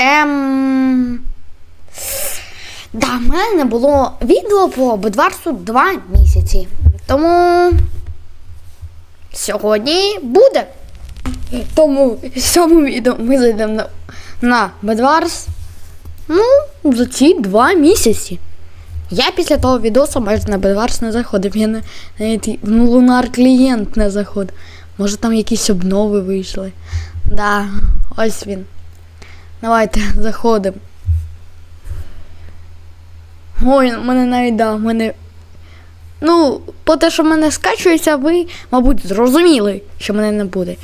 Ем... Да, в мене не було відео по Бедварсу 2 місяці. Тому сьогодні буде. Тому в цьому відео ми зайдемо на, на Бедварс. Ну, за ці два місяці. Я після того відео майже на Бедварс не заходив. Я на- навіть в лунар клієнт не заходив. Може там якісь обнови вийшли. Да, ось він. Давайте заходимо. Ой, мене навіть да, мене. Ну, по те, що мене скачується, ви, мабуть, зрозуміли, що мене не буде.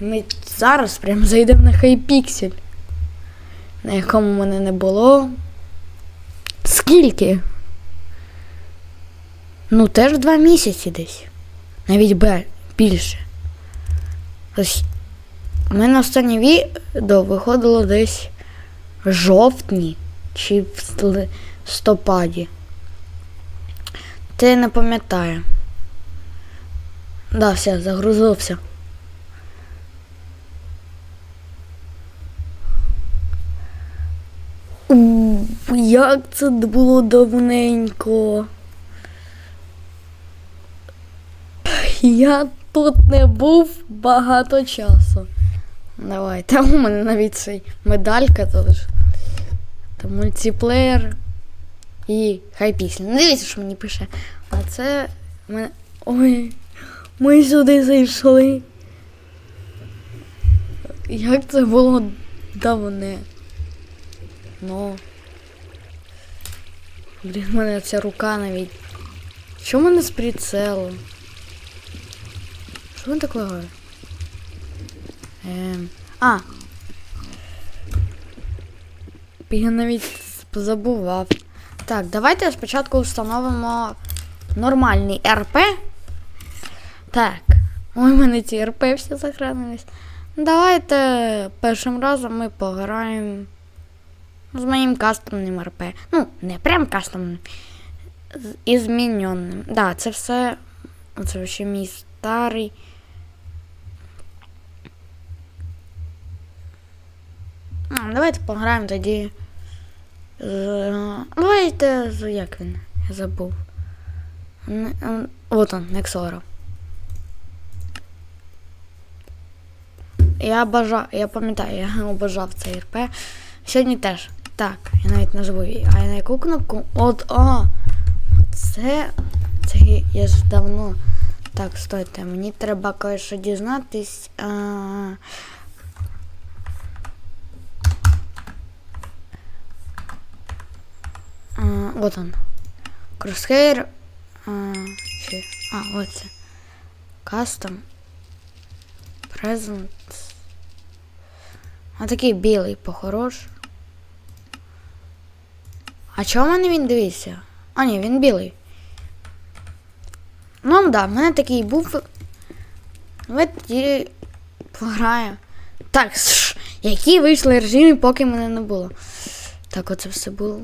Ми зараз прям зайдемо на хайпіксель, на якому мене не було. Скільки? Ну, теж два місяці десь. Навіть більше. Ось у мене останнє відео виходило десь жовтні чи в ли- листопаді. Ти не пам'ятаю. Да, все, загрузився. Як це було давненько. Я тут не був багато часу. Давай, там у мене навіть цей медалька тут. ж. Та мультиплеєр і хай пісня. Не дивіться, що мені пише. А це мене. Ой, ми сюди зайшли. Як це було давне. Ну. Блін, в мене ця рука навіть. Що в мене з прицелом? Що він так? Ем. А. Я навіть забував. Так, давайте спочатку встановимо нормальний РП. Так. Ой, у мене ці РП всі сохранились. Давайте першим разом ми пограємо з моїм кастомним РП. Ну, не прям кастомним. з- І зміненим. Да, це все. Це ще мій старий. А, давайте пограємо тоді. Давайте з як він? Я забув. Н- н- От он, Нексора. Я бажав, я пам'ятаю, я обожав цей РП. Сьогодні теж. Так, я навіть не забув. А я на яку кнопку? От, а! Це. Це я ж давно. Так, стойте, мені треба кое-що дізнатись. А... Вот он. Crosshair. А, чи... а вот це. Custom. Present. А такий білий похорош. А чого в мене він дивився? А, ні, він білий. Ну, да, в мене такий був. Ми тоді пограємо. Так, які вийшли режими, поки мене не було. Так, оце все було.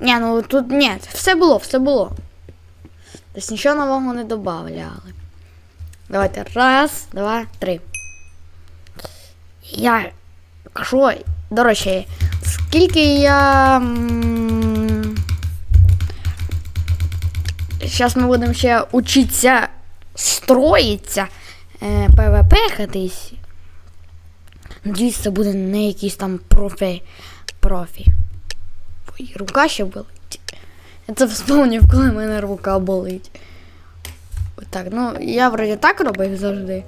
Ні, ну тут ні, все було, все було. Тобто нічого нового не додавали. Давайте. Раз, два, три. Я. Що? До речі, скільки я. Зараз ми будемо ще учитися строїться. Е, ПВП хатись. Надіюсь, це буде не якийсь там профі. профі. Ой, рука ще болить. Я це вспомнив, коли в мене рука болить. Так, ну я вроді так робив завжди.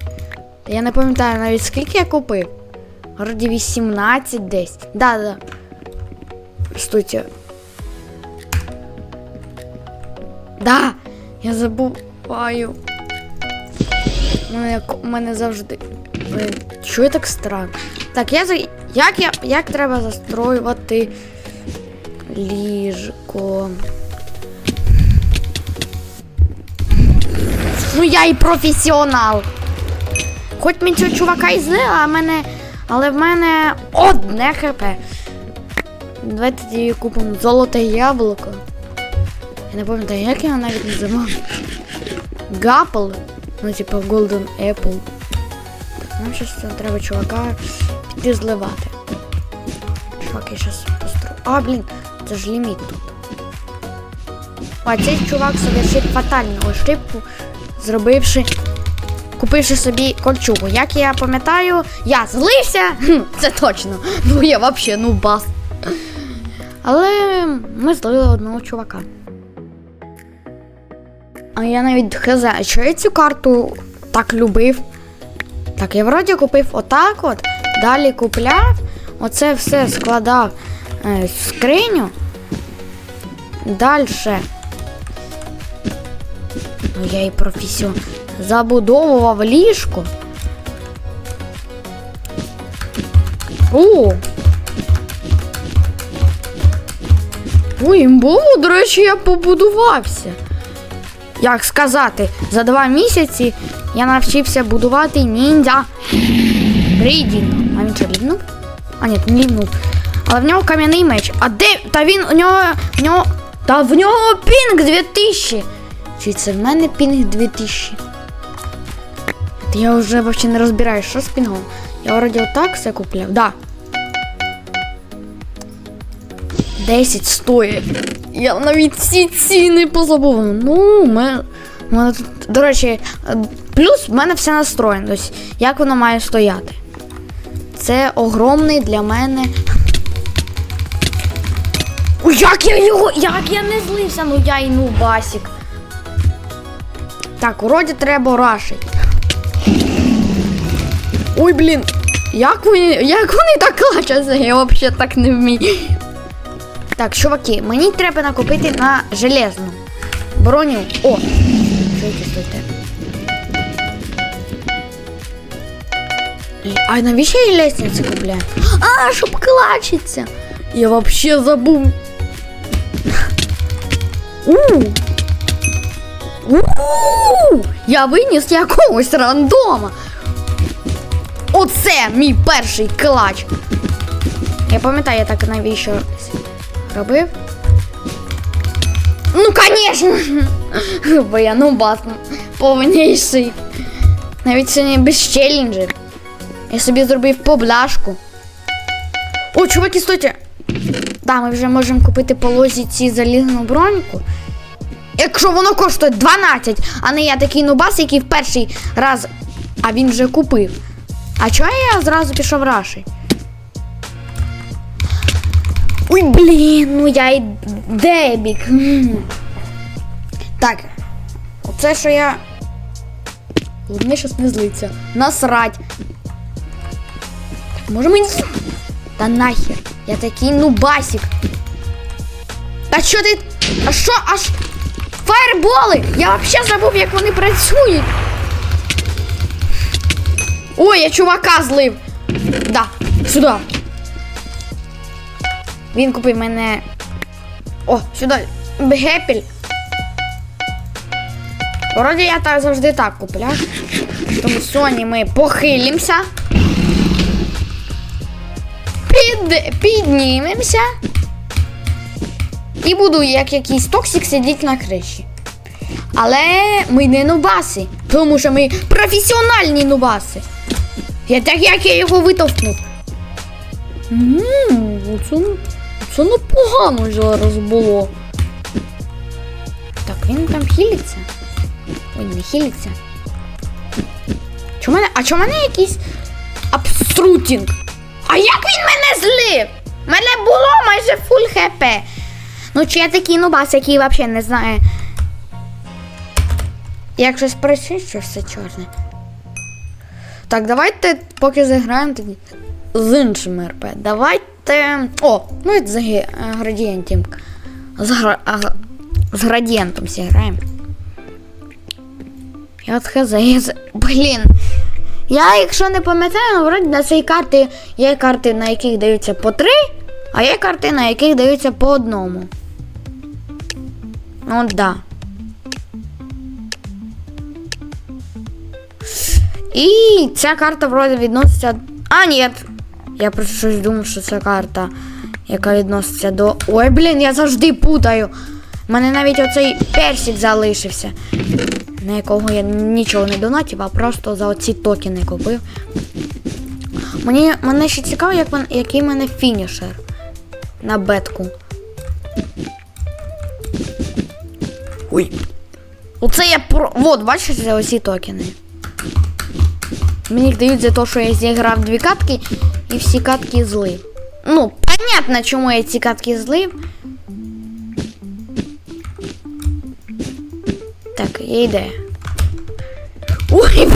Я не пам'ятаю навіть скільки я купив. Вроді 18 десь. Да, да. Стойте. Да! Я забуваю. У мене, у мене завжди. Чого я так странно? Так, я за. Як я. Як треба застроювати ліжко? Ну я і професіонал. Хоч мені цього чувака і зле, а мене. Але в мене одне хп. Давайте тоді купимо золоте яблуко. Я не пам'ятаю, як його навіть називав. Гапл. Ну, типа Golden Apple. нам зараз треба чувака піти зливати. Чувак, я зараз построю. А, блін, це ж ліміт тут. А цей чувак совершив фатальну ошибку, зробивши. Купивши собі кольчугу. Як я пам'ятаю, я злився. Це точно. Ну я взагалі ну бас. Але ми зловили одного чувака. А я навіть хз, що я цю карту так любив. Так, я вроді купив отак от, далі купляв, оце все складав е, в скриню. Далі. Ну я і професіон. Забудовував ліжко. О! Ой, імбово, до речі, я побудувався. Як сказати, за два місяці я навчився будувати ніндзя Рейдін. А він що, лівнув? А ні, не лівнув. Але в нього кам'яний меч. А де? Та він у нього. В нього. Та в нього пінг 2000. Чи це в мене пінг 2000? Та я вже взагалі не розбираюсь, що з пінгом. Я вроді отак все купляв. Да. 10 стоїть. Я навіть всі ціни позабув. Ну, ми. мене тут, до речі, плюс в мене все настроєно. Як воно має стояти. Це огромний для мене. Як я його. Як я не злився, ну я і ну басік. Так, вроді треба рашить. Ой, блін. Як вони, як вони так клачаться? Я взагалі так не вмію. Так, чуваки, мені треба накопити на железну броню. О! Стойте, стойте. А навіщо я лестниці купляю? А, щоб клачиться. Я вообще забув. У. У. Я виніс якогось рандома. Оце мій перший клач. Я пам'ятаю, я так навіщо робив. Ну, звісно. Бо я ну басну повніший. Навіть сьогодні без челленджів. Я собі зробив побляшку. О, чуваки, стойте. Да, ми вже можемо купити по лозі ці залізну броньку. Якщо воно коштує 12, а не я такий нубас, який в перший раз, а він вже купив. А чого я зразу пішов раший? Ой, блін, ну я й дебік. Так. Оце що я. Головне, щось не злиться. Насрать. Може мені. Та нахер. Я такий нубасік. Та що ти. А що аж. Фаєрболи! Я взагалі забув, як вони працюють. Ой, я чувака злив. Да, сюди. Він купив мене. О, сюди. Гепель. Вроді я так завжди так купляв. Тому сьогодні ми похилимося. Під... Піднімемося. І буду як якийсь токсик сидіти на криші. Але ми не нубаси, тому що ми професіональні нубаси. Я так як я його витовкнув. Ммм, це, це непогано зараз було. Так, він там хілиться. Ой, не хілиться. Чому мене, а чому мене якийсь абструтінг? А як він мене злив? Мене було майже фул хп. Ну, чи я такий нубас, який взагалі не знає. Як щось працює, що все чорне. Так, давайте поки заграємо тоді з іншим РП. Давайте. О, ну це з градієнтом. З, гра... з градієнтом всі граємо. Я от хз. Блін. Я, якщо не пам'ятаю, ну, вроді на цій карті є карти, на яких даються по три, а є карти, на яких даються по одному. Ну, да. І ця карта вроде відноситься. А, ні. Я просто щось думав, що це карта, яка відноситься до. Ой, блін, я завжди путаю. У мене навіть оцей персик залишився, на якого я нічого не донатив, а просто за оці токени купив. Мені мене ще цікаво, як, мен- який в мене фінішер на бетку. Ой. Оце я про. Вот, бачите, оці токени. Мені їх дають за те, що я зіграв дві катки і всі катки злив. Ну, понятно, чому я ці катки злив. Так, є ідея. Ой!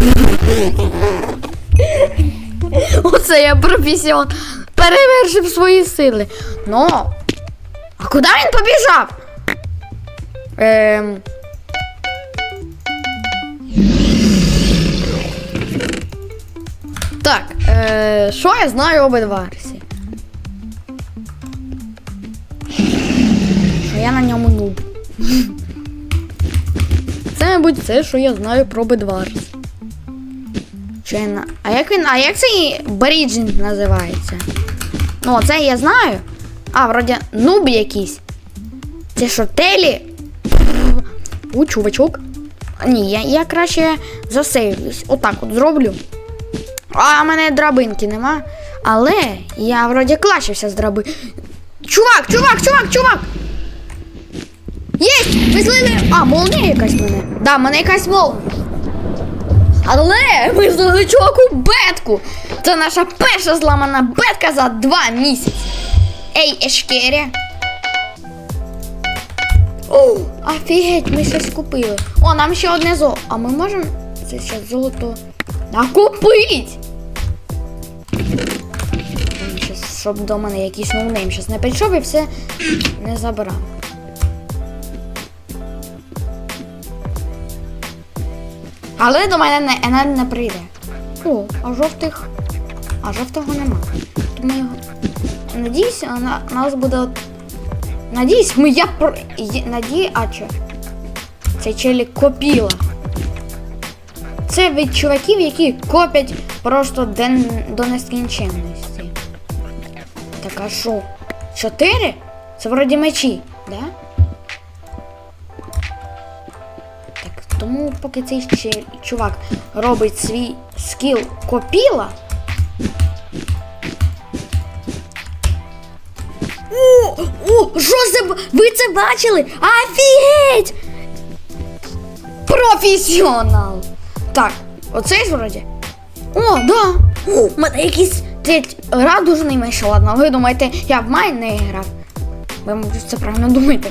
Оце я професіон. Перевершив свої сили. Ну. А куди він побіжав? Ем. Так, е, що я знаю об Едварсі? Що я на ньому нуб. Мабуть, все, що я знаю про Бедварс. Що я на... А як він. А як цей Баріджин називається? Ну, це я знаю. А, вроді нуб якийсь. Це що, телі? У, чувачок. Ні, я, я краще засейвлюсь. Отак от зроблю. А в мене драбинки нема. Але я вроді клащився з драби. Чувак, чувак, чувак, чувак! Єсть! Злили. А, молния якась мене. Да, мене якась молния. Але ми злили чуваку бетку. Це наша перша зламана бетка за два місяці. Ей, Ешкері. О, офігеть, ми щось купили. О, нам ще одне золото. А ми можемо це ще золото накупить? Щас, щоб до мене якийсь ноунейм щас не прийшов і все не забрав. Але до мене не, не, прийде. О, а жовтих. А жовтого нема. Тому його. Надіюсь, на, нас буде. Надіюсь, ми я про. Надій, а че? Це челік копіла. Це від чуваків, які копять просто ден, до нескінченності. Так а що? Чотири? Це вроді мечі, да? Тому поки цей ще чувак робить свій скіл копіла. О, о, це? Ви це бачили? Офігеть! Професіонал! Так, оцей ж вроді. О, да! У мене якийсь радужний меч, ладно. Ви думаєте, я в майн не грав? Ви мабуть, це правильно думаєте.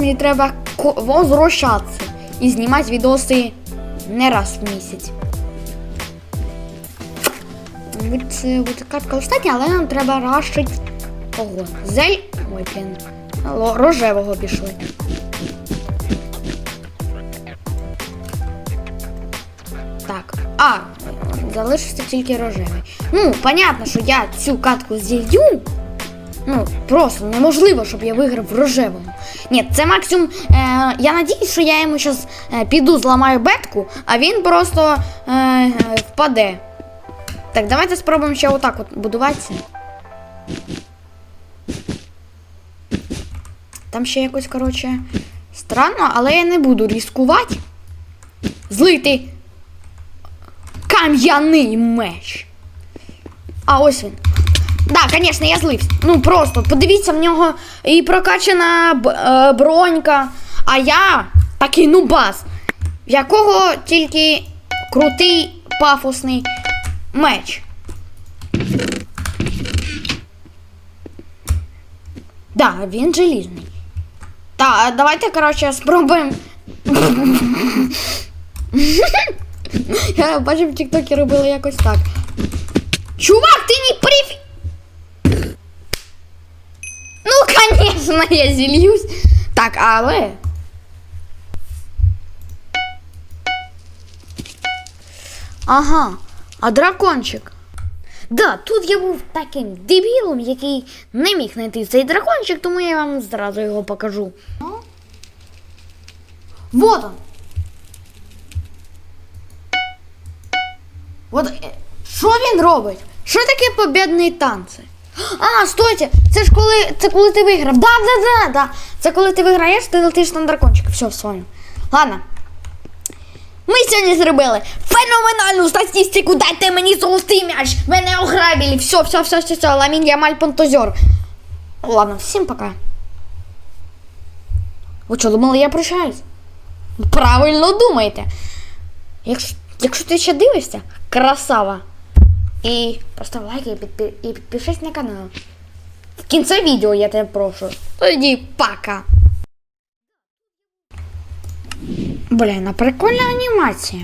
Мені треба возвращатися і знімати відоси не раз в. Мабуть, це буде катка остання, але нам треба рашить кого? Зель. Ой, блін. Рожевого пішли. Так. А, залишився тільки рожевий. Ну, понятно, що я цю катку зілью. Ну, просто неможливо, щоб я виграв в рожевому. Ні, це максимум. Е, я надіюсь, що я йому зараз е, піду, зламаю бетку, а він просто е, впаде. Так, давайте спробуємо ще отак от будуватися. Там ще якось, коротше, странно, але я не буду ризикувати. Злити кам'яний меч. А ось він. Да, звісно, я злився. Ну просто подивіться в нього і прокачана е, бронька. А я такий нубас, в якого тільки крутий пафосний меч. Да, він желізний. Так, давайте, коротше, спробуємо. Я бачив в Тіктокі робили якось так. Чувак, ти не прив... Конечно, я зільюсь. Так, але. Ага, а дракончик. Да, тут я був таким дебілом, який не міг знайти цей дракончик, тому я вам зразу його покажу. Вот он. От е, що він робить? Що таке побідний танці? А, стойте! Це ж коли. Це коли ти виграв. Да, да, да, да. Це коли ти виграєш, ти летиш на дракончика. Все, вспомнив. Ладно. Ми сьогодні зробили феноменальну статистику. Дайте мені золотий м'яч. Мене ограбили. Все, все, все, все, все. Ламін Ямаль Понтозер. Ладно, всім пока. Ви що, думали, я прощаюсь? Правильно думаєте. Якщо, якщо ти ще дивишся, красава. І поставь лайк і, підпи- і підпишись на канал. В кінці відео я тебе прошу. Тоді пока. Блін, а прикольна анімація.